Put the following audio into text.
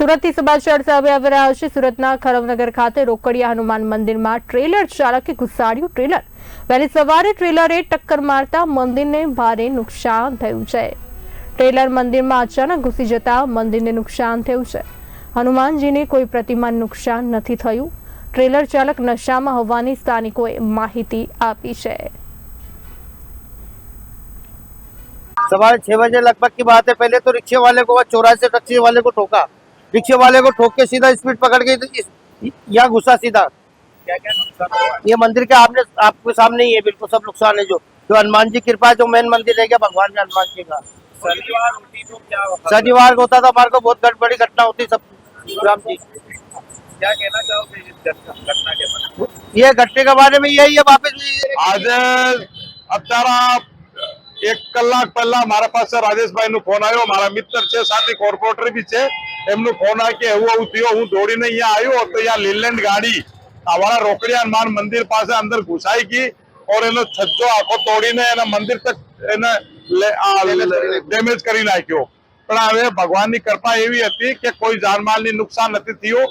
સુરતથી સમાચાર સામે આવી રહ્યા છે સુરતના ખરવનગર ખાતે રોકડિયા હનુમાન મંદિરમાં ટ્રેલર ચાલકે ઘુસાડ્યું ટ્રેલર વહેલી સવારે ટ્રેલરે ટક્કર મારતા મંદિરને ભારે નુકસાન થયું છે ટ્રેલર મંદિરમાં અચાનક ઘૂસી જતા મંદિરને નુકસાન થયું છે હનુમાનજીની કોઈ પ્રતિમાને નુકસાન નથી થયું ટ્રેલર ચાલક નશામાં હોવાની સ્થાનિકોએ માહિતી આપી છે सवाल छह बजे लगभग की बात है पहले तो रिक्शे वाले को चौराहे से टैक्सी वाले को ठोका रिक्शे वाले को ठोक के सीधा स्पीड पकड़ के यहाँ घुसा सीधा। ये मंदिर के आपने आपके सामने ही है बिल्कुल सब नुकसान है जो। जो हनुमान जी कृपा जो मेन मंदिर है क्या भगवान का हनुमान जी का? शनिवार होती होता? था हमारे को बहुत बड़ी घटना होती सब। राम जी। क्या कहना चाहोगे ये घटने के बारे में यही है वापस आज अत्यारा એક કલાક પહેલા મારા પાસે રાજેશભાઈ નો ફોન આવ્યો. મારા મિત્ર છે સાથે કોર્પોરેટર બી છે. એમનું ફોન આવ્યો કે એવું એવું થયો હું દોડીને અહીંયા આવ્યો તો અહીંયા લીલેન્ડ ગાડી અમારા રોકડિયા હનુમાન મંદિર પાસે અંદર ઘુસાઈ ગઈ ઓર એનો છજ્જો આખો તોડીને એના મંદિર તક એને ડેમેજ કરી નાખ્યો. પણ હવે ભગવાનની કૃપા એવી હતી કે કોઈ જાનમાલની નુકસાન નથી થયું.